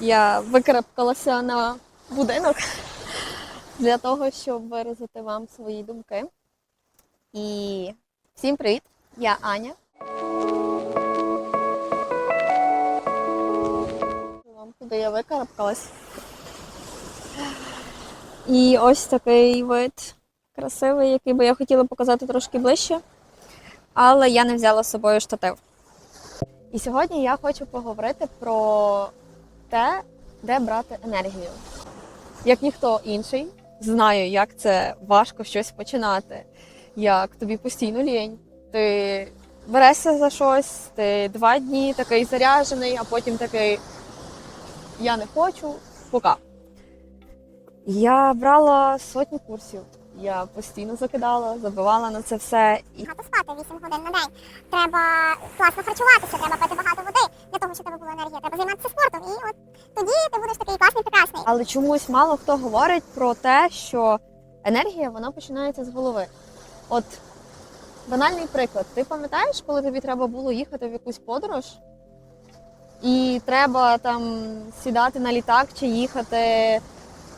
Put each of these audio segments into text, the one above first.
Я викарабкалася на будинок для того, щоб виразити вам свої думки. І всім привіт! Я Аня. Вам куди я викарабкалась. І ось такий вид красивий, який би я хотіла показати трошки ближче, але я не взяла з собою штатив. І сьогодні я хочу поговорити про те, де брати енергію. Як ніхто інший, знаю, як це важко щось починати, як тобі постійно лінь. Ти берешся за щось, ти два дні такий заряджений, а потім такий я не хочу, пока. Я брала сотні курсів. Я постійно закидала, забивала на це все. І багато спати 8 годин на день. Треба класно харчуватися, треба пити багато води для того, щоб тебе була енергія. Треба займатися спортом. І от тоді ти будеш такий класний, прекрасний. Але чомусь мало хто говорить про те, що енергія вона починається з голови. От банальний приклад. Ти пам'ятаєш, коли тобі треба було їхати в якусь подорож, і треба там сідати на літак чи їхати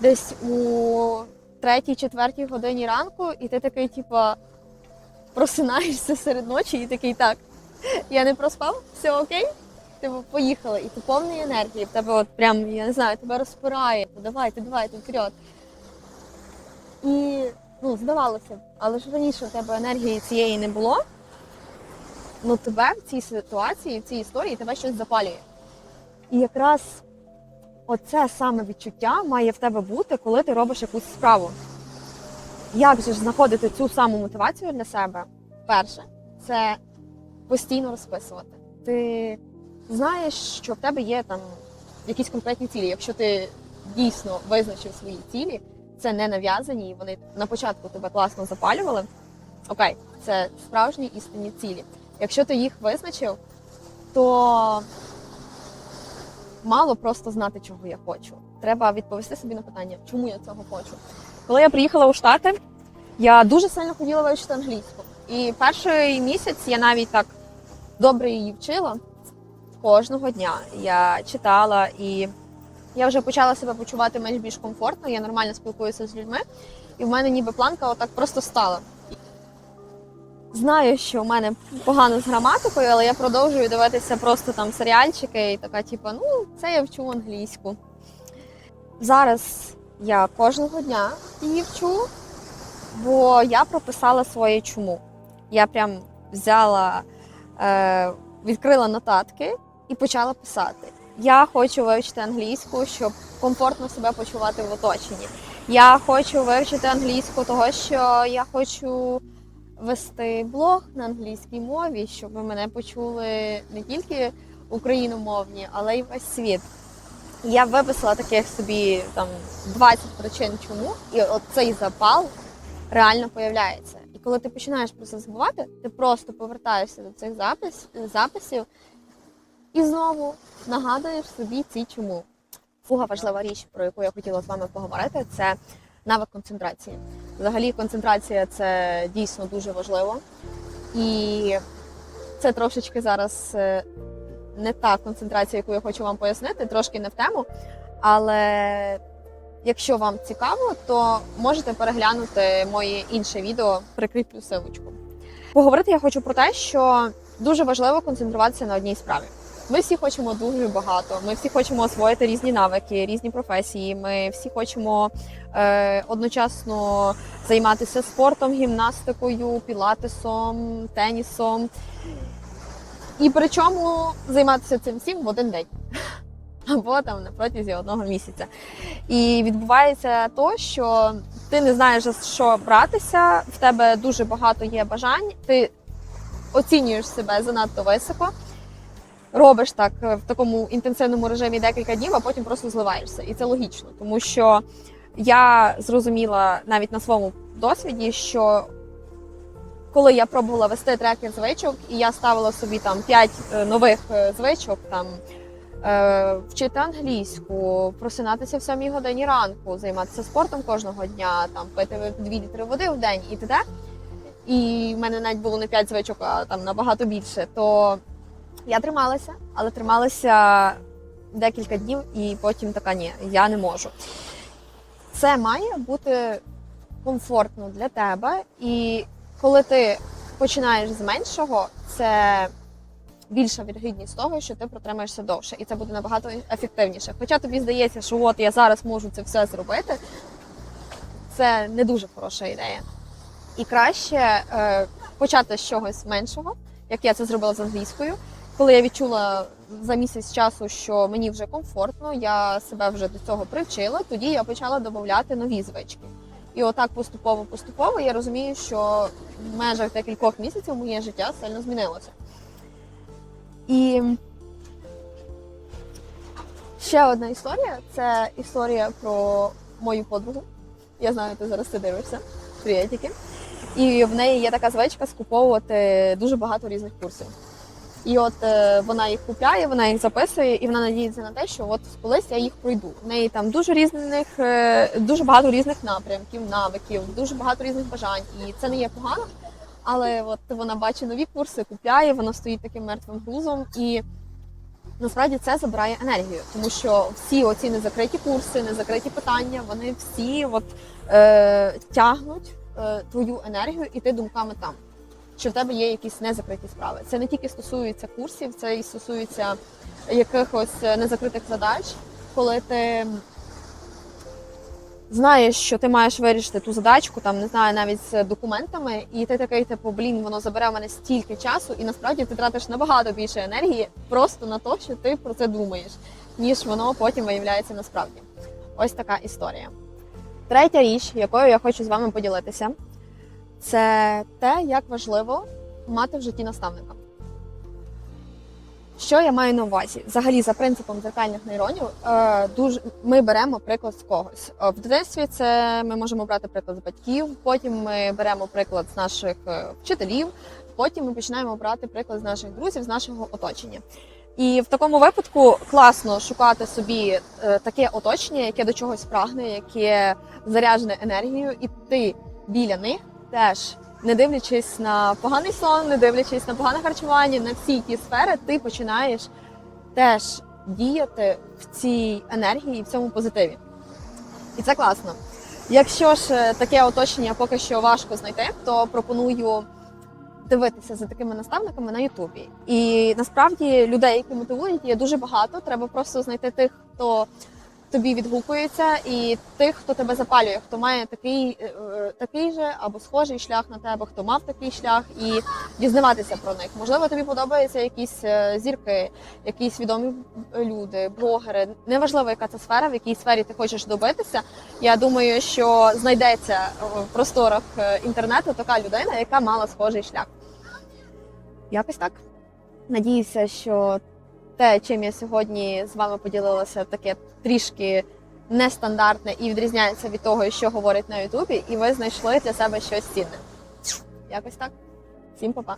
десь у третій, четвертій годині ранку, і ти такий, типа, просинаєшся серед ночі і такий так. Я не проспав, все окей? Типу, поїхали, і ти повний енергії, в тебе от прям, я не знаю, тебе розпирає. Ну, давайте, давайте, вперед. І ну, здавалося б, але ж раніше в тебе енергії цієї не було. Ну тебе в цій ситуації, в цій історії тебе щось запалює. І якраз оце саме відчуття має в тебе бути, коли ти робиш якусь справу. Як же ж знаходити цю саму мотивацію для себе? Перше, це постійно розписувати. Ти знаєш, що в тебе є там якісь конкретні цілі. Якщо ти дійсно визначив свої цілі, це не нав'язані, і вони на початку тебе класно запалювали. Окей, це справжні істинні цілі. Якщо ти їх визначив, то мало просто знати, чого я хочу. Треба відповісти собі на питання, чому я цього хочу. Коли я приїхала у Штати, я дуже сильно хотіла вивчити англійську. І перший місяць я навіть так добре її вчила кожного дня. Я читала і я вже почала себе почувати менш більш комфортно, я нормально спілкуюся з людьми, і в мене ніби планка отак просто стала. Знаю, що в мене погано з граматикою, але я продовжую дивитися просто там серіальчики і така, типу, ну, це я вчу англійську. Зараз я кожного дня її вчу, бо я прописала своє чому. Я прям взяла, е, відкрила нотатки і почала писати. Я хочу вивчити англійську, щоб комфортно себе почувати в оточенні. Я хочу вивчити англійську, того що я хочу вести блог на англійській мові, щоб мене почули не тільки україномовні, але й весь світ. Я виписала таких собі там 20 причин, чому, і от цей запал реально появляється. І коли ти починаєш про це забувати, ти просто повертаєшся до цих запис, записів і знову нагадуєш собі ці чому. Друга важлива річ, про яку я хотіла з вами поговорити, це навик концентрації. Взагалі, концентрація це дійсно дуже важливо. І це трошечки зараз е, не та концентрація, яку я хочу вам пояснити, трошки не в тему. Але якщо вам цікаво, то можете переглянути моє інше відео, прикріплю силочку. Поговорити я хочу про те, що дуже важливо концентруватися на одній справі. Ми всі хочемо дуже багато. Ми всі хочемо освоїти різні навики, різні професії. Ми всі хочемо е, одночасно займатися спортом, гімнастикою, пілатесом, тенісом. І причому займатися цим всім в один день або там на протязі одного місяця. І відбувається то, що ти не знаєш за що братися, в тебе дуже багато є бажань, ти оцінюєш себе занадто високо робиш так е, в такому інтенсивному режимі декілька днів, а потім просто зливаєшся. І це логічно, тому що я зрозуміла навіть на своєму досвіді, що коли я пробувала вести трекер звичок, і я ставила собі там 5 нових е, звичок, там е, вчити англійську, просинатися в 7 годині ранку, займатися спортом кожного дня, там пити 2 літри води в день і т.д. І в мене навіть було не 5 звичок, а там набагато більше. То я трималася, але трималася декілька днів, і потім така ні, я не можу. Це має бути комфортно для тебе, і коли ти починаєш з меншого, це більша вірогідність того, що ти протримаєшся довше, і це буде набагато ефективніше. Хоча тобі здається, що от я зараз можу це все зробити, це не дуже хороша ідея. І краще е, почати з чогось меншого, як я це зробила з англійською. Коли я відчула за місяць часу, що мені вже комфортно, я себе вже до цього привчила, тоді я почала додати нові звички. І отак поступово-поступово я розумію, що в межах декількох місяців моє життя сильно змінилося. І ще одна історія це історія про мою подругу. Я знаю, ти зараз це дивишся. Привітики. І в неї є така звичка скуповувати дуже багато різних курсів. І от е, вона їх купляє, вона їх записує, і вона надіється на те, що от колись я їх пройду. В неї там дуже різних, е, дуже багато різних напрямків, навиків, дуже багато різних бажань. І це не є погано. Але от вона бачить нові курси, купляє, вона стоїть таким мертвим грузом, і насправді це забирає енергію, тому що всі оці незакриті курси, незакриті питання, вони всі от, е, тягнуть е, твою енергію, і ти думками там. Що в тебе є якісь незакриті справи. Це не тільки стосується курсів, це і стосується якихось незакритих задач, коли ти знаєш, що ти маєш вирішити ту задачку, там не знаю, навіть з документами, і ти такий, типу, блін, воно забере в мене стільки часу, і насправді ти тратиш набагато більше енергії просто на те, що ти про це думаєш, ніж воно потім виявляється насправді. Ось така історія. Третя річ, якою я хочу з вами поділитися, це те, як важливо мати в житті наставника. Що я маю на увазі? Взагалі, за принципом дзеркальних нейронів, е, дуже ми беремо приклад з когось. Е, В дитинстві це ми можемо брати приклад з батьків, потім ми беремо приклад з наших е, вчителів, потім ми починаємо брати приклад з наших друзів, з нашого оточення. І в такому випадку класно шукати собі таке оточення, яке до чогось прагне, яке заряджене енергією, і ти біля них теж не дивлячись на поганий сон, не дивлячись на погане харчування, на всі ті сфери, ти починаєш теж діяти в цій енергії, в цьому позитиві. І це класно. Якщо ж е, таке оточення поки що важко знайти, то пропоную дивитися за такими наставниками на Ютубі. І насправді людей, які мотивують, є дуже багато. Треба просто знайти тих, хто тобі відгукується, і тих, хто тебе запалює, хто має такий, е, е, такий же або схожий шлях на тебе, хто мав такий шлях, і дізнаватися про них. Можливо, тобі подобаються якісь е, зірки, якісь відомі люди, блогери. Неважливо, яка це сфера, в якій сфері ти хочеш добитися. Я думаю, що знайдеться в просторах інтернету така людина, яка мала схожий шлях. Якось так. Надіюся, що те, чим я сьогодні з вами поділилася, таке трішки нестандартне і відрізняється від того, що говорить на Ютубі, і ви знайшли для себе щось цінне. Якось так. Всім па-па.